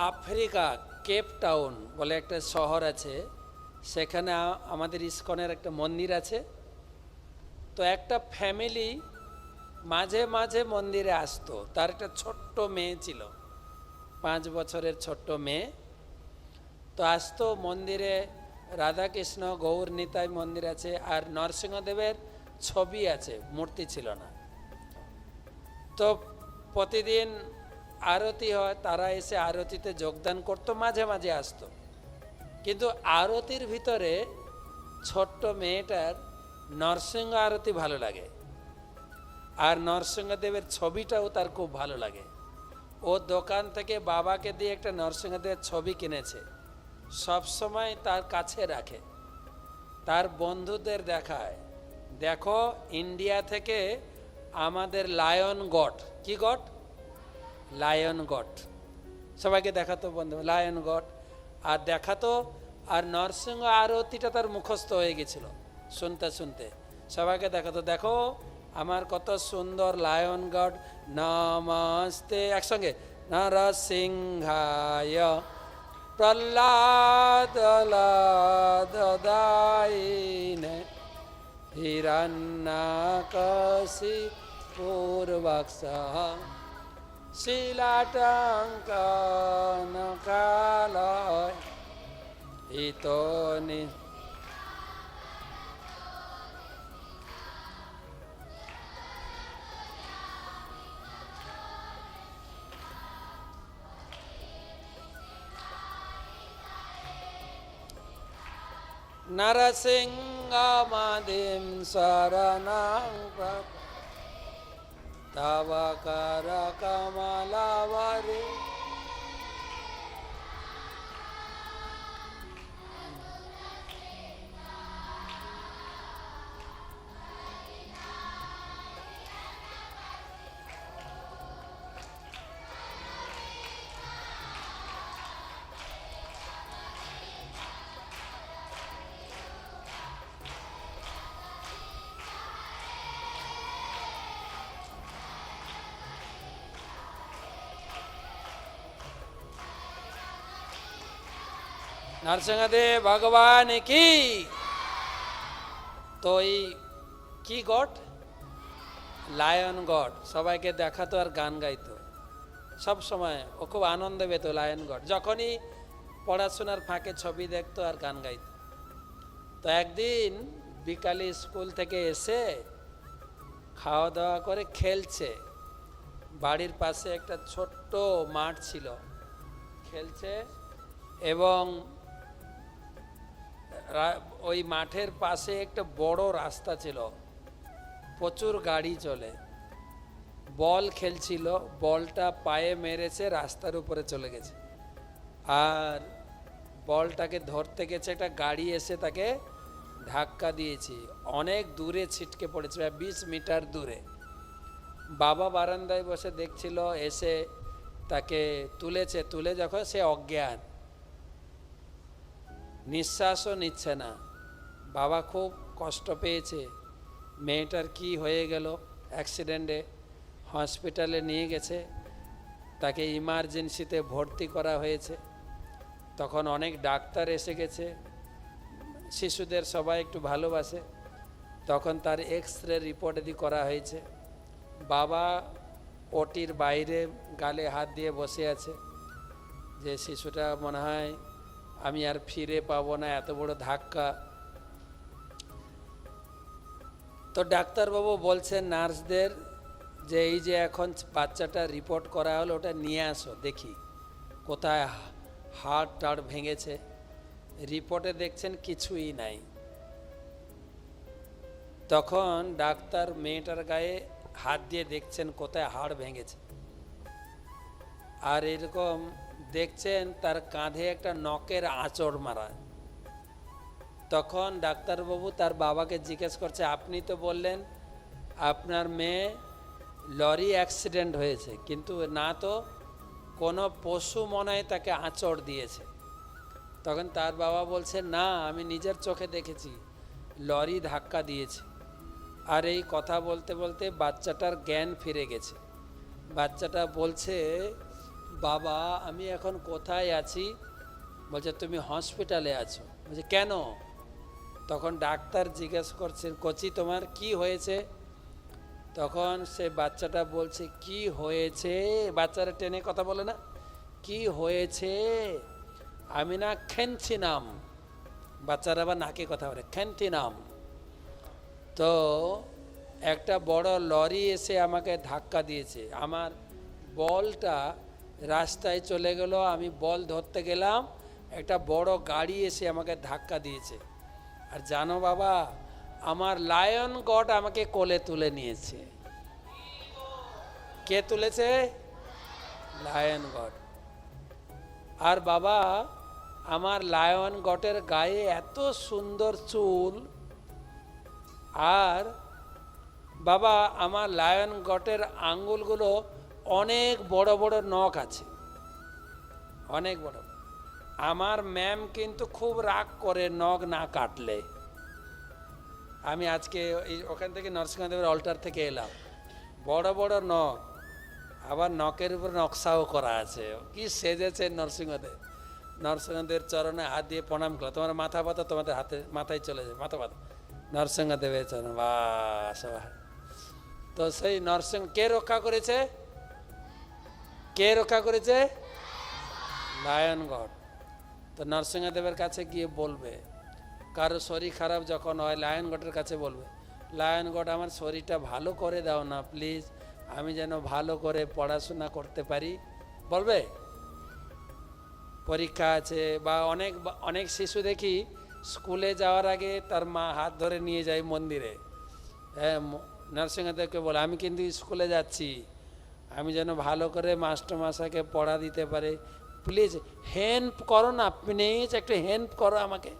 Africa, Cape town বলে একটা শহর আছে। সেখানে আমাদের ইস্কনের একটা মন্দির আছে। তো একটা ফ্যামিলি মাঝে মাঝে মন্দিরে আসতো। তার একটা ছোট্ট মেয়ে ছিল। পাঁচ বছরের ছোট্ট মেয়ে। তো আসতো মন্দিরে। রাধাকৃষ্ণ, গৌর, নিতাই মন্দির আছে আর নরসিংহদেবের ছবি আছে। মূর্তি ছিল না। তো প্রতিদিন আরতি হয়, তারা এসে আরতিতে যোগদান করতো, মাঝে মাঝে আসতো। কিন্তু আরতির ভিতরে ছোট্ট মেয়েটার নরসিংহ আরতি ভালো লাগে। আর নরসিংহদেবের ছবিটাও তার খুব ভালো লাগে। ও দোকান থেকে বাবাকে দিয়ে একটা নরসিংহদেবের ছবি কিনেছে। সব সময় তার কাছে রাখে। তার বন্ধুদের দেখায়। দেখো, ইন্ডিয়া থেকে আমাদের লায়ন গট। কি গট? Lion got. সবাইকে দেখাতো বন্ধু, লায়ন গট। আর দেখাতো আর নরসিংহ আরতিটা তার মুখস্থ হয়ে গেছিল, শুনতে শুনতে। সবাইকে দেখাতো, দেখো আমার কত সুন্দর লায়ন গড নমস্তে। একসঙ্গে, নরসিংহায় প্রহ্লাদ দায়িনে হিরণ্যকশি পূর্বক্ষ शिलाटङ्कनकालय इतो नि नरसिंहमदिं शरणं प्रप তব কর নরসিংহদেব, ভগবান কি? তো এই কি গড লায়ন গড সবাইকে দেখাতো আর গান গাইতো। সব সময় ও খুব আনন্দ পেত লায়ন গড যখনই পড়াশোনার ফাঁকে ছবি দেখতো আর গান গাইত। তো একদিন বিকালে স্কুল থেকে এসে খাওয়া দাওয়া করে খেলছে। বাড়ির পাশে একটা ছোট্ট মাঠ ছিল। খেলছে এবং ওই মাঠের পাশে একটা বড় রাস্তা ছিল। প্রচুর গাড়ি চলে। বল খেলছিল, বলটা পায়ে মেরেছে, রাস্তার উপরে চলে গেছে। আর বলটাকে ধরতে গেছে, একটা গাড়ি এসে তাকে ধাক্কা দিয়েছে। অনেক দূরে ছিটকে পড়েছে, প্রায় বিশ মিটার দূরে। বাবা বারান্দায় বসে দেখছিল, এসে তাকে তুলেছে। তুলে যখন সে অজ্ঞান। নিঃশ্বাসও নিচ্ছে না। বাবা খুব কষ্ট পেয়েছে। মেয়েটার কি হয়ে গেল? অ্যাক্সিডেন্টে হসপিটালে নিয়ে গেছে। তাকে ইমার্জেন্সিতে ভর্তি করা হয়েছে। তখন অনেক ডাক্তার এসে গেছে। শিশুদের সবাই একটু ভালোবাসে। তখন তার এক্স রে রিপোর্ট এদি করা হয়েছে। বাবা ওটির বাইরে গালে হাত দিয়ে বসে আছে। যে শিশুটা মনে হয় আমি আর ফিরে পাবো না, এত বড় ধাক্কা। তো ডাক্তারবাবু বলছেন নার্সদের যে এই যে এখন বাচ্চাটা রিপোর্ট করা হলো, ওটা নিয়ে আসো, দেখি কোথায় হাড় টাড় ভেঙেছে। রিপোর্টে দেখছেন কিছুই নাই। তখন ডাক্তার মেয়েটার গায়ে হাত দিয়ে দেখছেন কোথায় হাড় ভেঙেছে। আর এরকম দেখছেন তার কাঁধে একটা নখের আঁচড় মারা। তখন ডাক্তারবাবু তার বাবাকে জিজ্ঞেস করছে, আপনি তো বললেন আপনার মেয়ে লরি অ্যাক্সিডেন্ট হয়েছে, কিন্তু না তো কোনো পশু মনে হয় তাকে আঁচড় দিয়েছে। তখন তার বাবা বলছে, না, আমি নিজের চোখে দেখেছি, লরি ধাক্কা দিয়েছে। আর এই কথা বলতে বলতে বাচ্চাটার জ্ঞান ফিরে গেছে। বাচ্চাটা বলছে বাবা, আমি এখন কোথায় আছি? বলছে, তুমি হসপিটালে আছো। বলছে, কেন? তখন ডাক্তার জিজ্ঞেস করছেন কচি, তোমার কি হয়েছে? তখন সে বাচ্চাটা বলছে, কি হয়েছে? বাচ্চারা টেনে কথা বলে না, কি হয়েছে? আমি না খেনছিলাম বাচ্চারা আবার নাকে কথা বলে খেনছিলাম তো একটা বড় লরি এসে আমাকে ধাক্কা দিয়েছে। আমার বলটা রাস্তায় চলে গেল, আমি বল ধরতে গেলাম, একটা বড় গাড়ি এসে আমাকে ধাক্কা দিয়েছে। আর জানো বাবা, আমার লায়ন গড আমাকে কোলে তুলে নিয়েছে। কে তুলেছে? লায়ন গড আর বাবা, আমার লায়ন গটের গায়ে এত সুন্দর চুল, আর বাবা, আমার লায়ন গটের আঙ্গুলগুলো অনেক বড় বড় নখ আছে। অনেক বড়। আমার ম্যাম কিন্তু খুব রাগ করে নখ না কাটলে। আমি আজকে ওখান থেকে নরসিংহদেবের অল্টার থেকে এলাম। বড় বড় নখ আবার নখের উপর নকশাও করা আছে। কি সেজেছে নরসিংহদেব। নরসিংহদেবের চরণে হাত দিয়ে প্রণাম করো। তোমার মাথা পাতা তোমাদের হাতে, মাথায় চলে যায় মাথা পাতা নরসিংহদেবের চরণ বাস তো সেই নরসিংহ, কে রক্ষা করেছে? কে রক্ষা করেছে? লায়নগড় তো নরসিংহদেবের কাছে গিয়ে বলবে, কারও শরীর খারাপ যখন হয়, লায়নগড়ের কাছে বলবে, লায়নগড়, আমার শরীরটা ভালো করে দাও না প্লিজ আমি যেন ভালো করে পড়াশোনা করতে পারি। বলবে? পরীক্ষা আছে, বা অনেক অনেক শিশু দেখি স্কুলে যাওয়ার আগে তার মা হাত ধরে নিয়ে যায় মন্দিরে। হ্যাঁ নরসিংহদেবকে বলে, আমি কিন্তু স্কুলে যাচ্ছি। আমি যেন ভালো করে মাস্টার মশাইকে পড়া দিতে পারে। প্লিজ হেল্প করো না প্লিজ একটু হেল্প করো আমাকে।